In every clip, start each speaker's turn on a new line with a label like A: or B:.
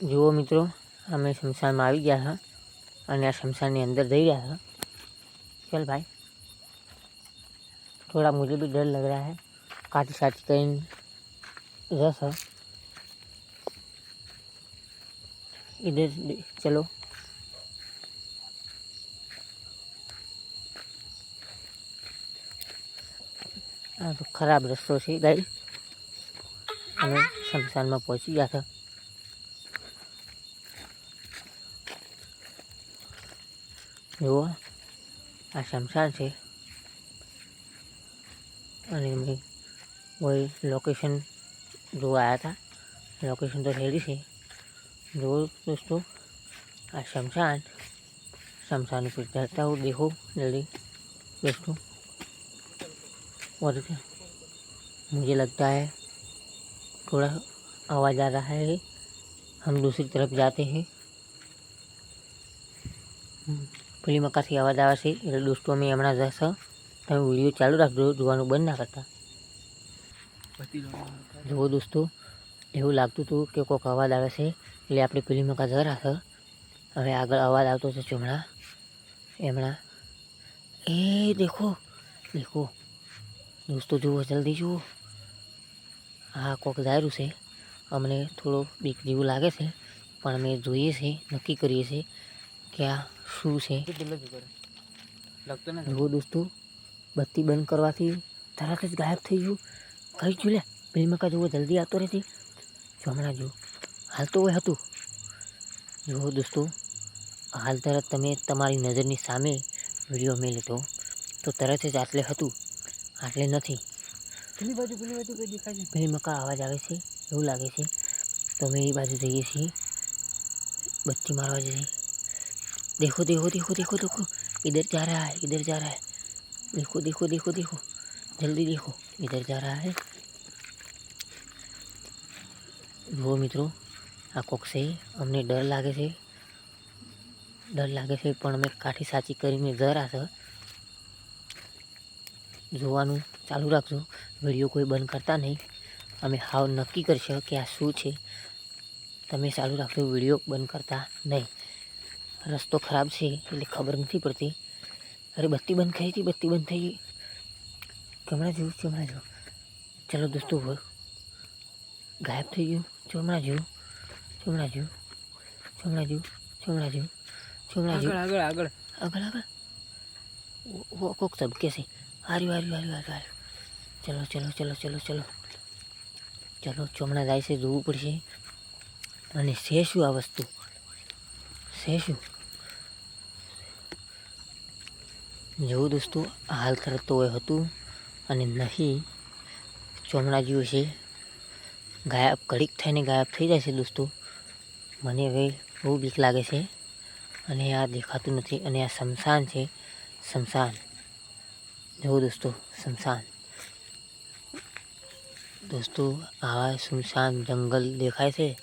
A: જુઓ મિત્રો અમે શમશાનમાં આવી ગયા હા અને આ શમશાનની અંદર જઈ રહ્યા હા चल भाई थोड़ा मुझे भी डर लग रहा है काटी साटी कहीं रस है इधर दे- चलो આ તો ખરાબ રસ્તો છે ગાઈ અમે શમશાનમાં પહોંચી ગયા હતા જુઓ આ શમશાન છે અને અમે કોઈ લોકેશન જોવા આવ્યા હતા લોકેશન તો રેડી છે જુઓ દોસ્તો આ शमशान शमशान पे जाता हूँ देखो जल्दी दोस्तों और क्या मुझे लगता है थोड़ा आवाज़ आ रहा है हम दूसरी तरफ जाते हैं હમ, પેલી મકાથી અવાજ આવે છે એટલે દોસ્તો અમે હમણાં જશે તમે વીડિયો ચાલુ રાખજો જોવાનું બંધ ના કરતા. જુઓ દોસ્તો એવું લાગતું હતું કે કોઈક અવાજ આવે છે એટલે આપણે પેલી મકા જરા છે હવે આગળ અવાજ આવતો છે હમણાં. એમણા એ દેખો દેખો. દોસ્તો જુઓ જલ્દી જુઓ. હા કોક જાયરું છે. અમને થોડો બીક જેવું લાગે છે પણ અમે જોઈએ છે નક્કી કરીએ છીએ કે આ શું છે? જુઓ દોસ્તો બત્તી બંધ કરવાથી તરત જ ગાયબ થઈ ગયું. કહી ગયું લે બિલમાં કાં જુઓ જલ્દી આવતો રહેતી જો હમણાં જુઓ હાલ તો હોય હતું. જુઓ દોસ્તો હાલ તરત તમે તમારી નજરની સામે વીડિયો મેં લીધો તો તરત જ આટલે હતું આટલે નથી.
B: પેલી બાજુ પેલી બાજુ કંઈ દેખાય છે?
A: પેલી મકા અવાજ આવે છે એવું લાગે છે. તો અમે એ બાજુ જઈએ છીએ બત્તી મારવા જઈએ. देखो देखो देखो देखो देखो इधर जा रहा है इधर जा रहा है देखो देखो देखो देखो जल्दी देखो इधर जा रहा है જુઓ મિત્રો આ કોક છે અમને ડર લાગે છે ડર લાગે છે પણ અમે કાઠી સાચી કરીને જરા છે જોવાનું ચાલુ રાખજો વિડીયો કોઈ બંધ કરતા નહીં અમે હાવ નક્કી કરશે કે આ શું છે તમે ચાલુ રાખજો વિડીયો બંધ કરતા નહીં રસ્તો ખરાબ છે એટલે ખબર નથી પડતી. અરે બત્તી બંધ થઈ હતી બત્તી બંધ થઈ ગઈ. હમણાં જોયું છે હમણાં જો ચલો દોસ્તો ગાયબ થઈ ગયું. ચોમણા જોયું ચોમણા જોયું ચોમણા જોયું ચોમણા જોયું ચોમણા જોયું
B: આગળ આગળ આગળ.
A: આગળ કોક ધબકે છે. હાર્યું હાર્યું હાર્યું હાર્યું ચલો ચલો ચલો ચલો ચલો. ચલો ચોમણા જાય છે જોવું પડશે. અને શે શું આ વસ્તુ? શે શું? જેવું દોસ્તો હાલ તરત તો એ હતું અને નહીં ચોમડા જેવું છે. ગાયબ ઘડીક થઈને ગાયબ થઈ જાય છે દોસ્તો. મને હવે બહુ બીક લાગે છે અને આ દેખાતું નથી અને આ શમશાન છે. શમશાન. જુઓ દોસ્તો શમશાન. દોસ્તો આવા સુમશાન જંગલ દેખાય છે?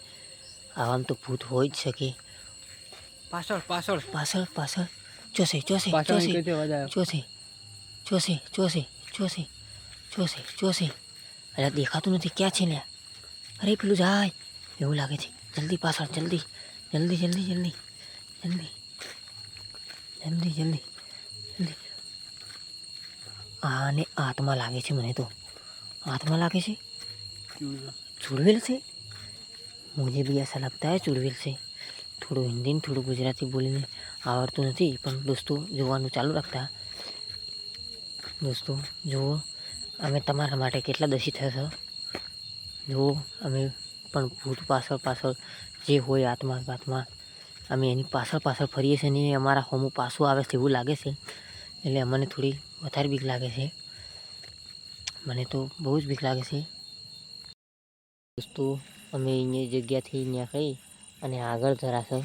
A: આવામાં તો ભૂત હોય જ શકે.
B: પાછળ પાછળ.
A: પાછળ પાછળ. ચોસી દેખાતું નથી ક્યાં છે લ્યા અરે પેલું જાય એવું લાગે છે પાછળ જલ્દી જલ્દી આત્મા લાગે છે મને તો આત્મા લાગે છે ચુડવેલ છે મુજે એસા લગતા હે છે થોડું હિન્દી થોડું ગુજરાતી બોલીને આવડતું નથી, પણ દોસ્તો, જોવાનું ચાલુ રાખતા. દોસ્તો, જુઓ, અમે તમારા માટે કેટલા દસી થયા છો. જુઓ, અમે પણ ભૂત પાછળ પાછળ જે હોય આત્મા આત્મા અમે એની પાછળ પાછળ ફરીએ છીએ ને અમારા હોમું પાછું આવે છે એવું લાગે છે. એટલે અમને થોડી વધારે બીક લાગે છે. મને તો બહુ જ બીક લાગે છે. દોસ્તો, અમે અહીંયા જગ્યાથી નીકળી અને આગળ જરાશે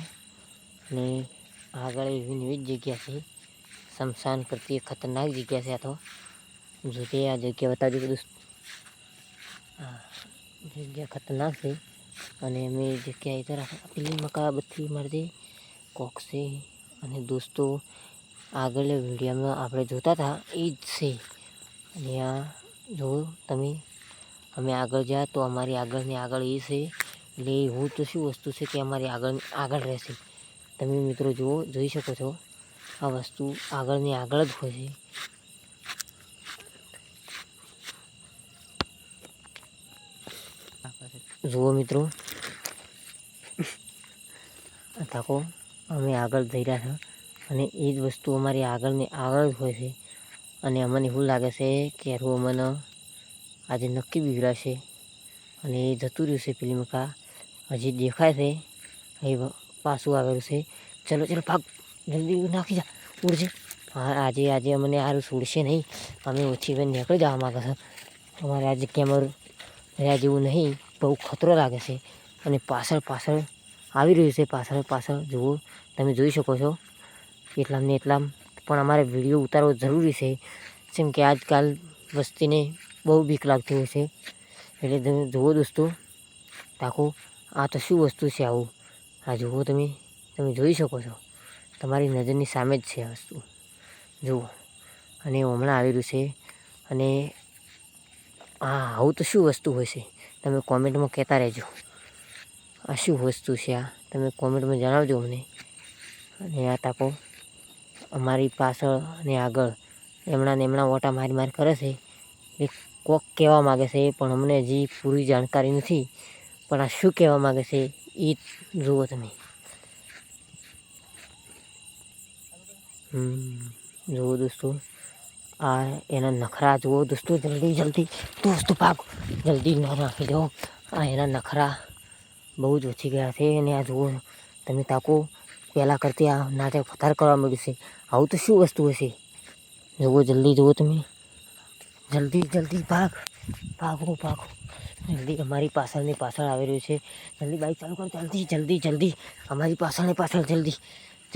A: અને આગળ એવી નવી જગ્યા છે. શમશાન કરતી ખતરનાક જગ્યા છે આ તો. જો તે આ જગ્યા બતાવજો કે દોસ્ત જગ્યા ખતરનાક છે. અને અમે એ જગ્યાએ જરા પેલી મકા બધી મારજે કોક છે અને દોસ્તો આગળ વિડીયોમાં આપણે જોતા હતા એ જ છે. અને આ જો તમે, અમે આગળ જ્યાં તો અમારી આગળની આગળ એ છે. એટલે એવું તો શું વસ્તુ છે કે અમારી આગળ આગળ રહેશે. તમે મિત્રો જુઓ, જોઈ શકો છો, આ વસ્તુ આગળની આગળ જ હોય છે. જુઓ મિત્રો તાકો અમે આગળ જઈ રહ્યા છીએ અને એ જ વસ્તુ અમારી આગળની આગળ જ હોય છે. અને અમને એવું લાગે છે કે હારું અમને આજે નક્કી બિગડાશે અને એ જતું રહ્યું છે પેલી મકા હજી દેખાય છે. એ પાછું આવેલું છે. ચલો ચલો, ભાગ. જલ્દી નાખી જા. ઉડજે. હા, આજે આજે અમને સારું છોડશે નહીં. અમે ઓછી નીકળી જવા માગે છે. અમારે આજે કેમર રહ્યા જેવું નહીં. બહુ ખતરો લાગે છે. અને પાછળ પાછળ આવી રહ્યું છે. પાછળ પાછળ. જુઓ, તમે જોઈ શકો છો. એટલામ ને એટલામ. પણ અમારે વીડિયો ઉતારવો જરૂરી છે. જેમ કે આજકાલ વસ્તીને બહુ બીક લાગતી હોય છે. એટલે તમે જુઓ દોસ્તો. તાકો આ તો શું વસ્તુ છે આવું? આ જુઓ તમે તમે જોઈ શકો છો. તમારી નજરની સામે જ છે આ વસ્તુ. જુઓ. અને હમણાં આવી રહ્યું છે. અને આ, આવું તો શું વસ્તુ હોય છે? તમે કોમેન્ટમાં કહેતા રહેજો. આ શું વસ્તુ છે આ? તમે કોમેન્ટમાં જણાવજો અમને અને આ તાકો અમારી પાછળ અને આગળ એમણા ને એમણા ઓટા મારી મારી કરે છે. એ કોક કહેવા માગે છે, પણ અમને હજી પૂરી જાણકારી નથી. પણ આ શું કહેવા માગે છે? એ જુઓ તમે. જુઓ દોસ્તો. આ એના નખરા જુઓ દોસ્તો, જલ્દી જલ્દી. દોસ્તો, ભાગ. જલ્દી ન નાખી દો. આ એના નખરા બહુ જ ઓછી ગયા છે. અને આ જુઓ, તમે તાકો પહેલાં કરતી આ નાટક વધારે કરવા મળ્યું છે. આવું તો શું વસ્તુ હશે? જુઓ, જલ્દી જુઓ તમે. જલ્દી જલ્દી ભાગ. ભાગો ભાગો. જલ્દી, અમારી પાછળની પાછળ આવી રહ્યું છે. જલ્દી બાઇક ચાલુ કરો, જલ્દી જલ્દી જલ્દી. અમારી પાછળની પાછળ, જલ્દી.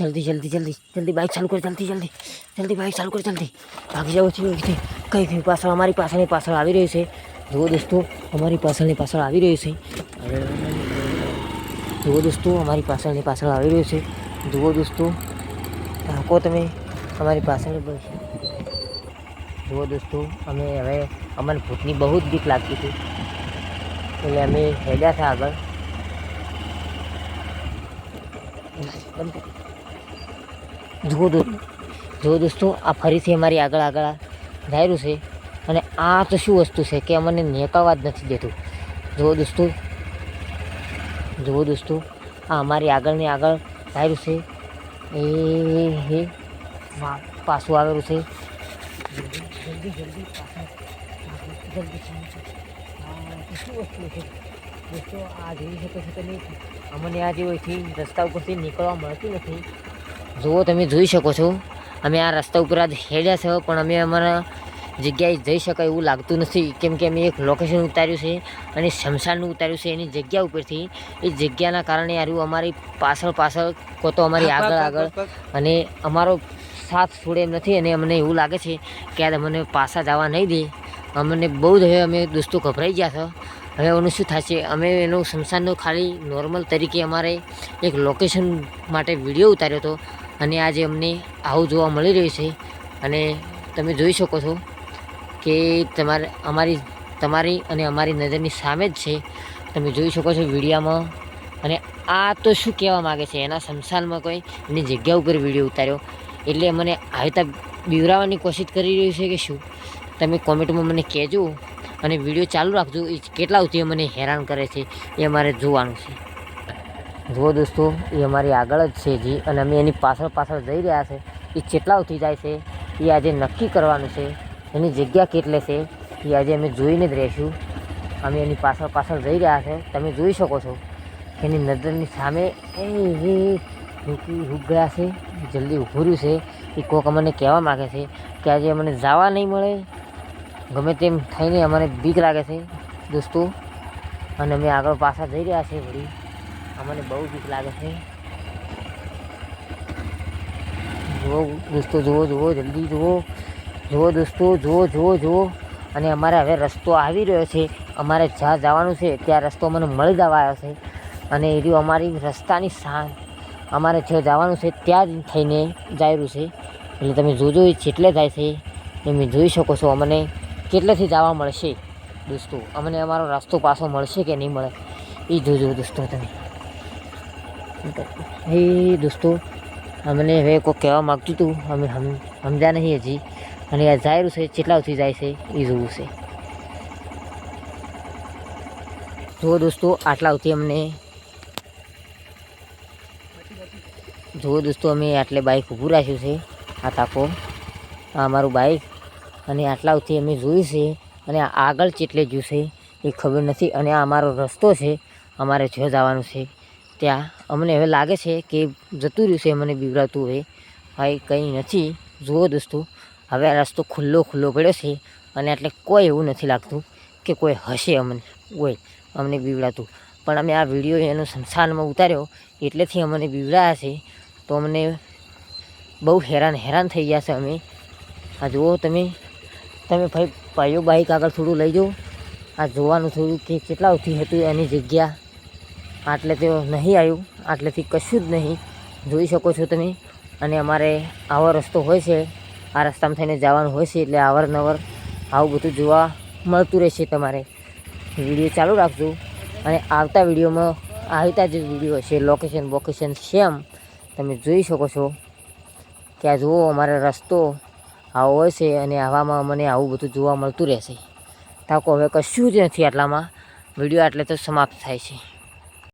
A: જલ્દી જલ્દી જલ્દી. જલ્દી બાઇક ચાલુ કરો, જલ્દી જલ્દી. જલ્દી બાઇક ચાલુ કરો, જલ્દી. ભાગી જાઓ છે કઈ કઈ પાછળ, અમારી પાછળની પાછળ આવી રહ્યું છે. જુઓ દોસ્તો, અમારી પાછળની પાછળ આવી રહ્યું છે. જુઓ દોસ્તો, અમારી પાછળની પાછળ આવી રહ્યું છે. જુઓ દોસ્તો, ભાગો તમે. અમારી પાછળ જુઓ દોસ્તો અમે હવે અમને ભૂતની બહુ જ બીક લાગતી હતી. એટલે અમે હેડ્યા હતા આગળ. જુઓ દોસ્તો જુઓ દોસ્તો, આ ફરીથી અમારી આગળ આગળ ધાર્યું છે. અને આ તો શું વસ્તુ છે કે અમને નેકાવા જ નથી દેતું. જુઓ દોસ્તો જુઓ દોસ્તો, આ અમારી આગળની આગળ ધાર્યું છે. એ પાછું આવેલું છે. જલ્દી જલ્દી જલ્દી શું વસ્તુ છે દોસ્તો આ જોઈ શકો છો તમે અમને આ જે હોયથી રસ્તા ઉપરથી નીકળવા મળતું નથી જુઓ તમે જોઈ શકો છો અમે આ રસ્તા ઉપર આજ હેડ્યા છે પણ અમે અમારા જગ્યાએ જઈ શકાય એવું લાગતું નથી કેમ કે અમે એક લોકેશન ઉતાર્યું છે અને શમશાનનું ઉતાર્યું છે એની જગ્યા ઉપરથી એ જગ્યાના કારણે આર્યું અમારી પાછળ પાછળ કોતો અમારી આગળ આગળ. અને અમારો સાથ છોડે નથી અને અમને એવું લાગે છે કે આ મને પાછા જવા નહીં દે. અમને બહુ જ હવે અમે દોસ્તો ગભરાઈ ગયા છો. હવે એનું શું થશે? અમે એનું શમશાનનું ખાલી નોર્મલ તરીકે અમારે એક લોકેશન માટે વીડિયો ઉતાર્યો હતો અને આજે અમને આવું જોવા મળી રહ્યું છે. અને તમે જોઈ શકો છો કે તમારે, અમારી, તમારી અને અમારી નજરની સામે જ છે. તમે જોઈ શકો છો વિડીયામાં. અને આ તો શું કહેવા માગે છે? એના શમશાનમાં કોઈ એની જગ્યા ઉપર વીડિયો ઉતાર્યો. એટલે મને આવી રીતના બીવરાવવાની કોશિશ કરી રહ્યું છે કે શું? તમે કોમેન્ટમાં મને કહેજો અને વીડિયો ચાલુ રાખજો. એ કેટલા સુધી મને હેરાન કરે છે એ અમારે જોવાનું છે. જુઓ દોસ્તો, એ અમારી આગળ જ છે જી અને અમે એની પાછળ પાછળ જઈ રહ્યા છે. એ કેટલા સુધી જાય છે? એ આજે નક્કી કરવાનું છે. એની જગ્યા કેટલે છે? એ આજે અમે જોઈને જ રહીશું. અમે એની પાછળ પાછળ જઈ રહ્યા છે. તમે જોઈ શકો છો. એની નજરની સામે એ રૂકી રૂક ગયા છે, જલ્દી ઊભું છે. એ કોક અમને કહેવા માગે છે કે આજે અમને જવા નહીં મળે. ગમે તેમ થઈને અમને બીક લાગે છે, દોસ્તો. અને અમે આગળ પાછા જઈ રહ્યા છે વળી. અમને બહુ બીક લાગે છે. જુઓ, દોસ્તો, જુઓ જુઓ, જલ્દી જુઓ. જુઓ, દોસ્તો, જુઓ જુઓ જુઓ. અને અમારે હવે રસ્તો આવી રહ્યો છે. અમારે જ્યાં જવાનું છે, ત્યાં રસ્તો મને મળી જવા આવ્યો છે. અને એ રહ્યું અમારી રસ્તાની સા અમારે જ્યાં જવાનું છે ત્યાં જ થઈને જાયરું છે. એટલે તમે જોજો એ જેટલે જાય છે તમે જોઈ શકો છો અમને કેટલેથી જવા મળશે. દોસ્તો, અમને અમારો રસ્તો પાછો મળશે કે નહીં મળે? એ જોજો દોસ્તો તમે. એ દોસ્તો, અમને હવે કોઈ કહેવા માગતું હતું, અમે સમજ્યા નહીં હજી. અને આ રહ્યું છે કેટલા સુધી જાય છે, એ જોવું છે. જુઓ દોસ્તો, આટલા સુધી અમને જુઓ દોસ્તો, અમે આટલે બાઇક ઊભું રાખ્યું છે, આ તાકો. આ અમારું બાઇક અને આટલા સુધી અમે જોયું છે અને આગળ ચેટલે જ્યું એ ખબર નથી અને આ અમારો રસ્તો છે, અમારે જ્યાં જવાનું છે, ત્યાં. અમને હવે લાગે છે કે જતું રહ્યું છે, મને બીવરાતું હવે. ભાઈ કંઈ નથી. જુઓ દોસ્તો, હવે આ રસ્તો ખુલ્લો ખુલ્લો પડ્યો છે અને એટલે કોઈ એવું નથી લાગતું કે કોઈ હશે અમને, કોઈ અમને બીવડાતું. પણ અમે આ વીડિયો એનો સંસારમાં ઉતાર્યો, એટલેથી અમને બીવડાયા છે તો અમને બહુ હેરાન હેરાન થઈ ગયા છે અમે. આ જુઓ તમે તમે ભાઈ ભાઈઓ બાઇક આગળ થોડું લઈ જાઓ. આ જોવાનું થોડું કે કેટલા ઉઠી હતું એની જગ્યા. આટલે તો નહીં આવ્યું, આટલેથી કશું જ નહીં. જોઈ શકો છો તમે. અને અમારે આવો રસ્તો હોય છે. આ રસ્તામાં થઈને જવાનું હોય છે એટલે અવારનવાર આવું બધું જોવા મળતું રહેશે તમારે. વીડિયો ચાલુ રાખજો. અને આવતા વિડીયોમાં, આવતા જે વીડિયો છે લોકેશન બોકેશન સેમ તમે જોઈ શકો છો કે આ જુઓ અમારો રસ્તો, આવો હોય છે અને આવામાં મને આવું બધું જોવા મળતું રહેશે. તાકો હવે કશું જ નથી આટલામાં. વીડિયો આટલે તો સમાપ્ત થાય છે.